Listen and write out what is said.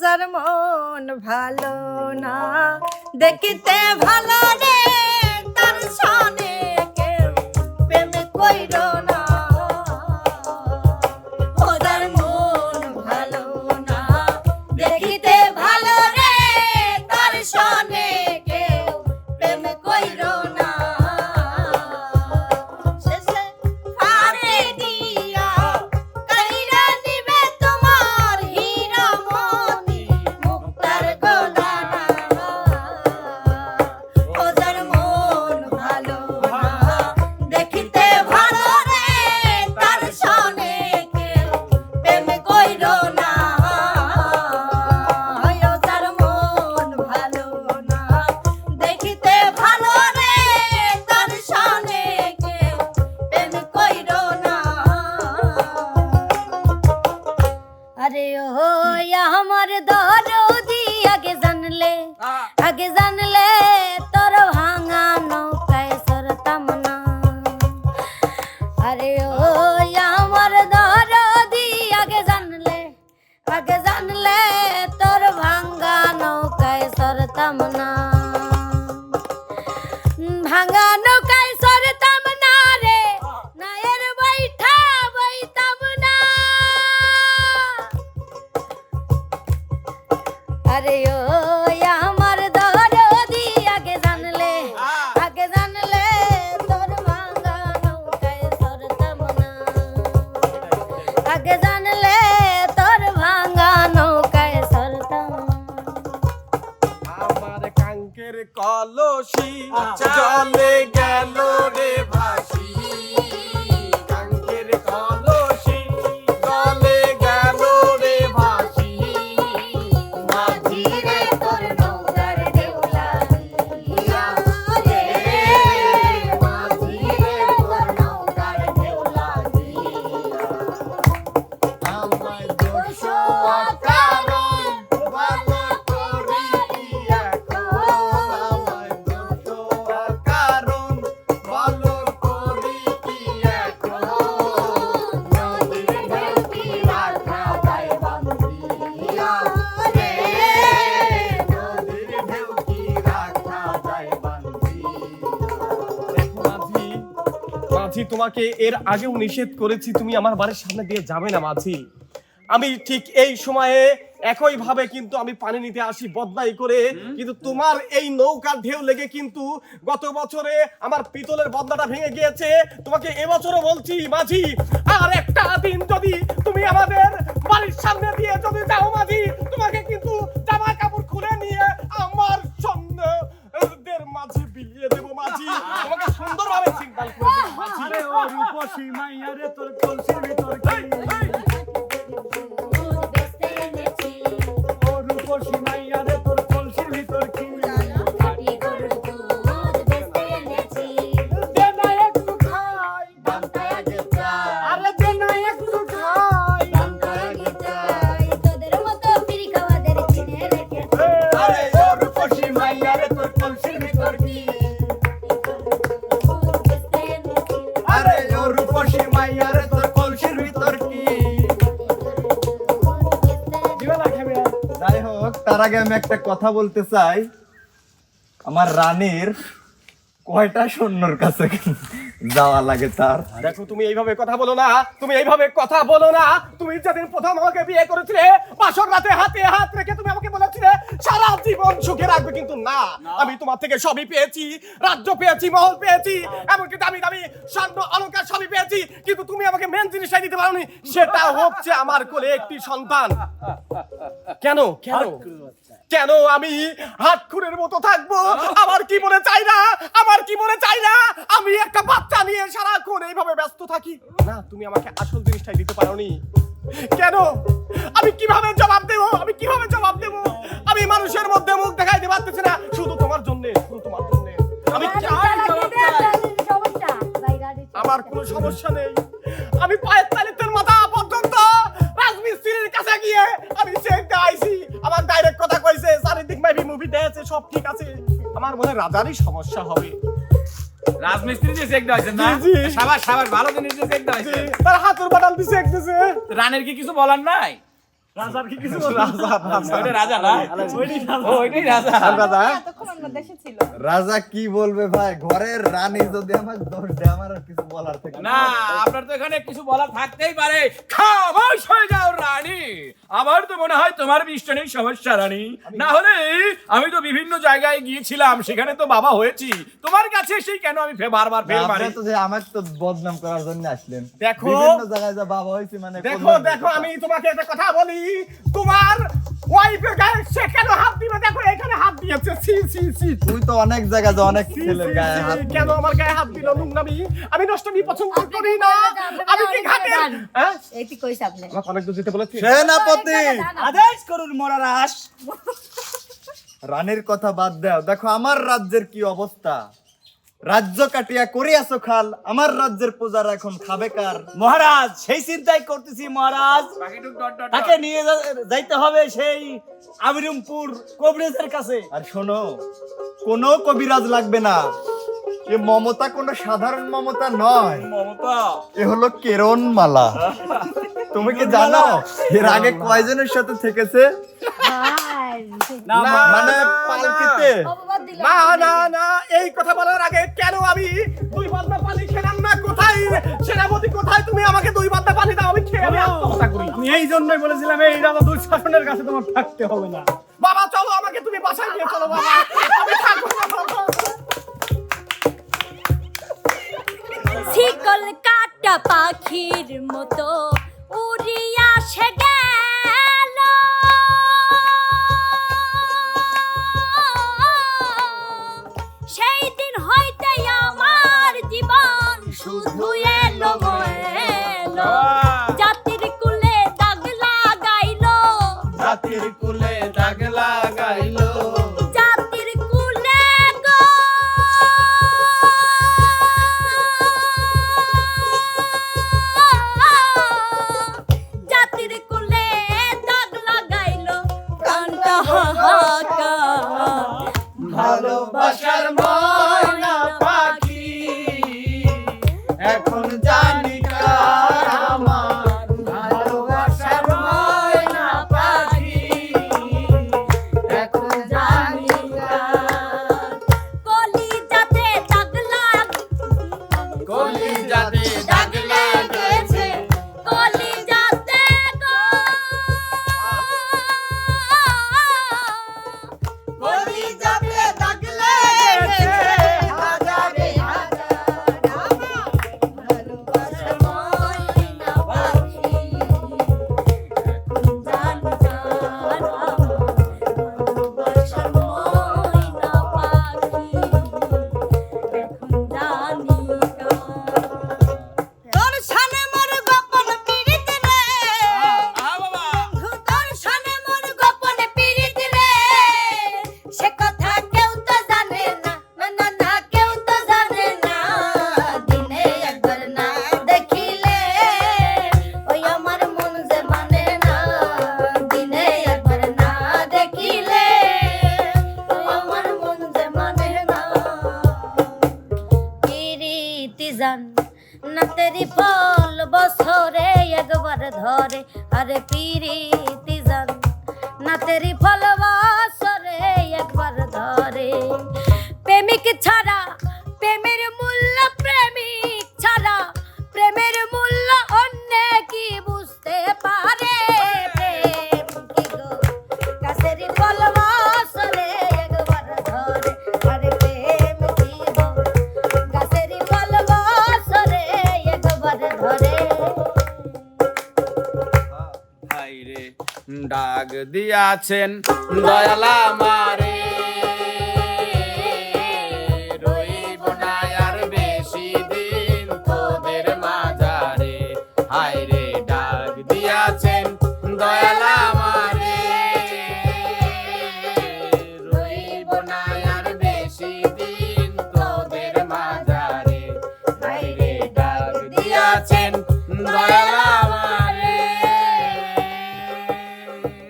যার মন ভালো না। দেখিতে ভালো রে তার সনে কেউ প্রেম কইর আগে জানলে তোর ভাঙ্গা নৌকায় সরতাম না ভাঙ্গা নৌকায় সরতাম না রে নায়ের বৈঠা বৈতাম না আরে ও কলসি। জলে গেল রে ভাসি তোমাকে এর আগেও নিষেধ করেছি তুমি আমার বাড়ির সামনে দিয়ে যাবে না মাঝি। আমি ঠিক এই সময়ে একই ভাবে কিন্তু আমি পানি নিতে আসি বদনাই করে। কিন্তু তোমার এই নৌকার ঢেউ লেগে কিন্তু গত বছরে আমার পিতলের বদনাটা ভেঙে গিয়েছে। তোমাকে এবছরও বলছি মাঝি আর একটা দিন যদি তুমি আমাদের বাড়ির সামনে দিয়ে যদি যাও মাঝি তোমাকে কিন্তু জামা কাপড় খুলে নিয়ে আমার রূপসী মাইয়া রে তোর কলসির ভিতর কি? যাই হোক তার আগে আমি একটা কথা বলতে চাই। আমার রানীর কয়টা সৈন্যর কাছে? যাওয়া লাগে তার। দেখো তুমি এইভাবে কথা বলো না তুমি এইভাবে কথা বলো না। তুমি যেদিন প্রথম আমাকে বিয়ে করেছিলে বাসর রাতে হাতে হাত রেখে তুমি আমাকে বলেছিলে সারা জীবন সুখে রাখবে কিন্তু না। আমি তোমার থেকে সবই পেয়েছি রাজ্য পেয়েছি মহল পেয়েছি এমনকি দামি দামি স্বর্ণ অলঙ্কার সবই পেয়েছি কিন্তু তুমি আমাকে মেন জিনিসটাই দিতে পারোনি সেটা হচ্ছে আমার কোলে একটি সন্তান। কেন? কেন? কেন আমি হাত খুরের মতো থাকব? আমার কি মনে চাই না? আমার কি মনে চাই না? আমি একটা বাচ্চা নিয়ে সারাক্ষণ এইভাবে ব্যস্ত থাকি। না তুমি আমাকে আসল জিনিসটাই দিতে পারোনি। কেন? আমি কীভাবে জবাব দেব? আমি কীভাবে জবাব দেব? আমি মানুষের মধ্যে মুখ দেখাইতে পারতেছি না। শুধু তোমার জন্য শুধু তোমার জন্য। আমি চাই জবাব চাই। আমার কোনো সমস্যা নেই। আমি পায়ের তালিতের মাথা পর্যন্ত রাজমিস্ত্রির কাছে গিয়ে আমি চেক আইছি আমার ডাইরেক্ট কথা কইছে চারিদিক মাইবি মুভি দেখেছে সব ঠিক আছে। আমার মনে রাজারই সমস্যা হবে। রাজমিস্ত্রি যে চেক দেওয়া না। সাবাস সাবাস ভালো জিনিস যে চেক দেওয়া তার হাতুর বাটাল দিয়ে চেক দিয়েছে রানের কি কিছু বলার নাই? রাজার কি কিছু রাজা রাজা। ওইটা রাজা না? ওইটাই রাজা। রাজা। এতক্ষণ অন্য দেশে ছিল। রাজা কি বলবে ভাই? ঘরের রানী যদি আমার দোষ দেয় আমার কিছু বলার থেকে না। আপনার তো এখানে কিছু বলা থাকতেই পারে। খামোশ হয়ে যাও রানী। আমার তো মনে হয় তোমার বিষ্টনের সমস্যা রানী। না হলে আমি তো বিভিন্ন জায়গায় গিয়েছিলাম সেখানে তো বাবা হয়েছি। তোমার কাছে সেই কেন আমি বারবার ফেল মারি? তো যে আমার তো বদনাম করার জন্য আসলেন। দেখো। বিভিন্ন জায়গায় যা বাবা হয়েছে মানে দেখো দেখো আমি তোমাকে একটা কথা বলি। তোমার ওয়াইফের গায়ে সে কেন হাত দিবে দেখো এখানে হাত দিয়েছে। সি সি সি তুই তো অনেক জায়গায় যা অনেক ছেলের গায়ে হাত কেন আমার গায়ে হাত দিল নোংরামি? আমি নষ্টমি পছন্দ করি না। আমি কি ঘাটে হ্যাঁ? এই তুই কইস আপনি আমাকে অনেক দূর যেতে বলেছি সেনাপতি! আদেশ করুন মরারাস রানীর কথা বাদ দাও। দেখো আমার রাজ্যের কি অবস্থা? রাজ্য কাটিয়া করিয়াছো খাল আমার রাজ্যের পূজার এখন খাবে কার? মহারাজ সেই চিন্তাই করতেছি মহারাজ। বাকিটুক ডট ডট তাকে নিয়ে যাইতে হবে সেই আবিরুমপুর কবিরাজের কাছে। আর শোনো কোনো কবিরাজ লাগবে না। এ মমতা কোনো সাধারণ মমতা নয়। মমতা? এ হলো কেরন মালা তুমি কি জানো এর আগে কয়জনের সাথে থেকেছে? ভাই না না, মানে পালকিতে। না। না না এই কথা বলার আগে কেন আমি দুই বাদনা পানি খেলাম না? কোথায়? সেনাপতি কোথায় তুমি আমাকে দুই বাদনা পানি দাও? আমি খেয়ে আমি আত্মহত্যা করি আমি এই জন্যই বলেছিলাম এই রাজা দুঃশাসনের কাছে তোমার থাকতে হবে না। বাবা চলো আমাকে তুমি বাসায় নিয়ে চলো বাবা। আমি থাকব না বাবা। শিকল কাটা পাখির মতো উড়িয়া কুলে দাগ লাগাইলো। জাতির কুলে গো। জাতির কুলে দাগ লাগাইলো। প্রাণটা হাহাকার। ভালোবাসার ময়না কলি যাতে জান। না তেরি ফল বছরে একবার ধরে, আরে পিরিতি জান। না তেরি ফল বছরে একবার ধরে। প্রেমিক দিয়াছেন দয়ালা মারে আছে আর বেশি দিন তোদের মাঝারে। ডাক